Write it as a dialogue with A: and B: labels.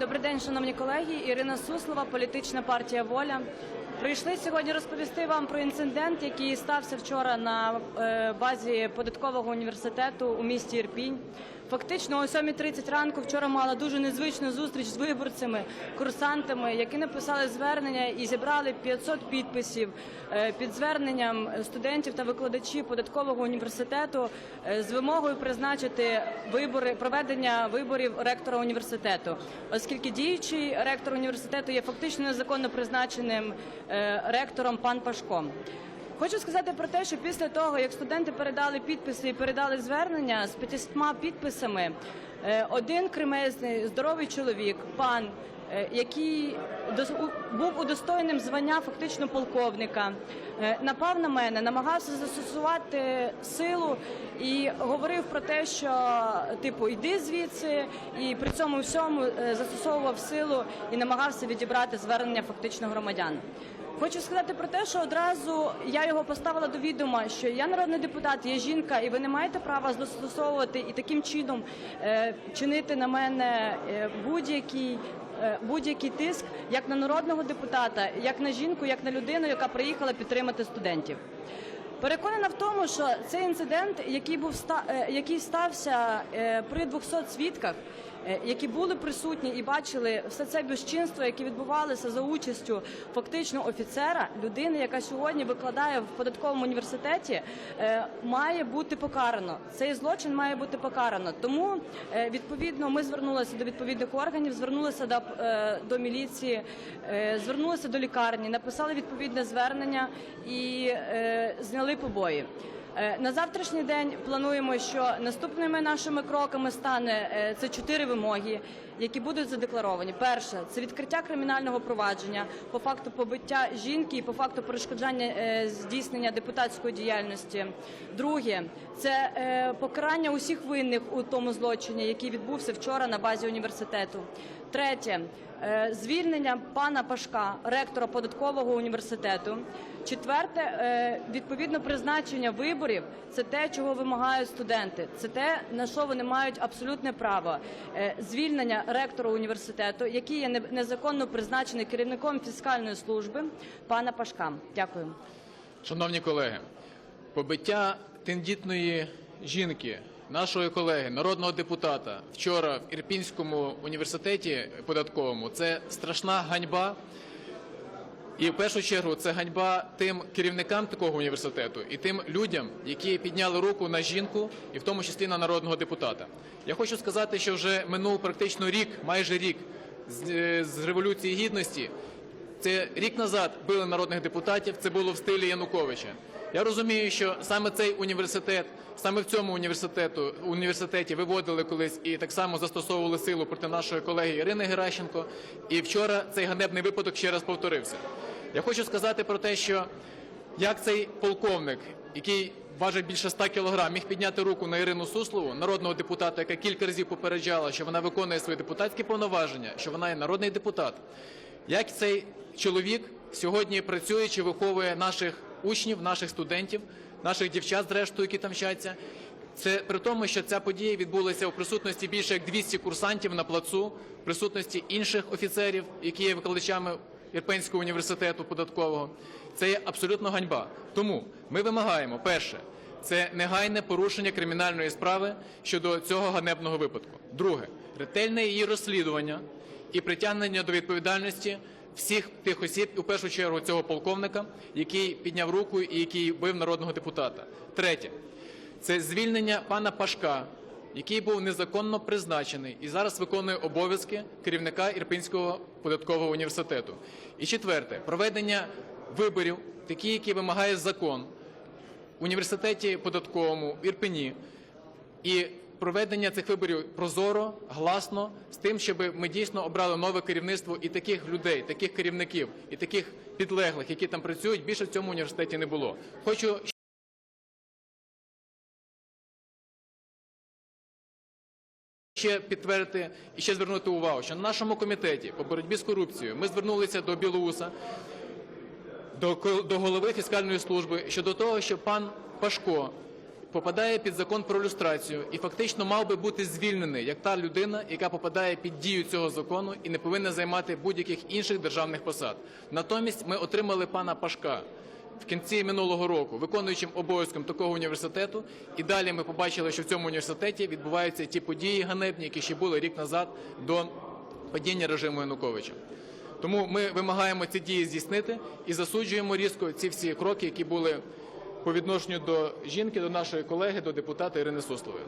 A: Добрий день, шановні колеги. Ірина Суслова, політична партія Воля. Прийшли сьогодні розповісти вам про інцидент, який стався вчора на е, базі податкового університету у місті Ірпінь. Фактично, о 7.30 ранку вчора мала дуже незвичну зустріч з виборцями, курсантами, які написали звернення і зібрали 500 підписів е, під зверненням студентів та викладачів податкового університету е, з вимогою призначити вибори проведення виборів ректора університету, оскільки діючий ректор університету є фактично незаконно призначеним е, ректором пан Пашко. Хочу сказати про те, що після того, як студенти передали підписи і передали звернення з 500 підписами, е, один кремезний здоровий чоловік, пан, е, який був удостоєним звання фактично полковника, е, напав на мене, намагався застосувати силу і говорив про те, що типу йди звідси, і при цьому всьому застосовував силу і намагався відібрати звернення фактично громадян. Хочу сказати про те, що одразу я його поставила до відома, що я народний депутат, я жінка, і ви не маєте права застосовувати і таким чином е, чинити на мене е, будь-який. е, Будь-який тиск як на народного депутата, як на жінку, як на людину, яка приїхала підтримати студентів. Переконана в тому, що цей інцидент, який був е, який стався при 200 свідках, які були присутні і бачили все це безчинство, яке відбувалося за участю фактично офіцера, людини, яка сьогодні викладає в податковому університеті, е, має бути покарано. Цей злочин має бути покарано. Тому е, відповідно ми звернулися до відповідних органів, звернулися до, е, до міліції, е, звернулися до лікарні, написали відповідне звернення і е, зняли побої. Е, На завтрашній день плануємо, що наступними нашими кроками стане е, це чотири вимоги, які будуть задекларовані. Перше це відкриття кримінального провадження по факту побиття жінки і по факту перешкоджання е, здійснення депутатської діяльності. Друге це е, покарання усіх винних у тому злочині, який відбувся вчора на базі університету. Третє е, звільнення пана Пашка, ректора податкового університету. Четверте, відповідно призначення виборів це те, чого вимагають студенти. Це те, на що вони мають абсолютне право. Звільнення ректора університету, який є незаконно призначений керівником фіскальної служби, пана Пашка. Дякую.
B: Шановні колеги, побиття тендітної жінки, нашої колеги, народного депутата, вчора в Ірпінському університеті податковому це страшна ганьба. І в першу чергу це ганьба тим керівникам такого університету і тим людям, які підняли руку на жінку, і в тому числі на народного депутата. Я хочу сказати, що вже минув практично рік, майже рік з, е, з революції гідності. Це рік назад били народних депутатів. Це було в стилі Януковича. Я розумію, що саме цей університет, саме в цьому університету університеті виводили колись і так само застосовували силу проти нашої колеги Ірини Геращенко. І вчора цей ганебний випадок ще раз повторився. Я хочу сказати про те, що як цей полковник, який важить більше 100 кілограм, міг підняти руку на Ірину Суслову, народного депутата, яка кілька разів попереджала, що вона виконує свої депутатські повноваження, що вона є народний депутат. Як цей чоловік сьогодні працює чи виховує наших учнів, наших студентів, наших дівчат, зрештою, які там вчаться. Це при тому, що ця подія відбулася у присутності більше як 200 курсантів на плацу, в присутності інших офіцерів, які є викладачами Ірпенського університету податкового. Це є абсолютно ганьба. Тому ми вимагаємо перше. Це негайне порушення кримінальної справи щодо цього ганебного випадку. Друге ретельне її розслідування і притягнення до відповідальності всіх тих осіб, у першу чергу цього полковника, який підняв руку і який бив народного депутата. Третє це звільнення пана Пашка, який був незаконно призначений і зараз виконує обов'язки керівника Ірпінського податкового університету. І четверте проведення виборів, такі, які вимагає закон в університеті податковому в Ірпені. І проведення цих виборів прозоро, гласно, з тим, щоб ми дійсно обрали нове керівництво і таких людей, таких керівників, і таких підлеглих, які там працюють, більше в цьому університеті не було. Хочу ще підтвердити і ще звернути увагу, що на нашому комітеті по боротьбі з корупцією ми звернулися до Білоуса, до, до голови фіскальної служби щодо того, що пан Пашко попадає під закон про люстрацію і фактично мав би бути звільнений як та людина, яка попадає під дію цього закону і не повинна займати будь-яких інших державних посад. Натомість ми отримали пана Пашка в кінці минулого року, виконуючим обов'язком такого університету, і далі ми побачили, що в цьому університеті відбуваються ті події ганебні, які ще були рік назад до падіння режиму Януковича. Тому ми вимагаємо ці дії здійснити і засуджуємо різко ці всі кроки, які були по відношенню до жінки, до нашої колеги, до депутата Ірини Суслової.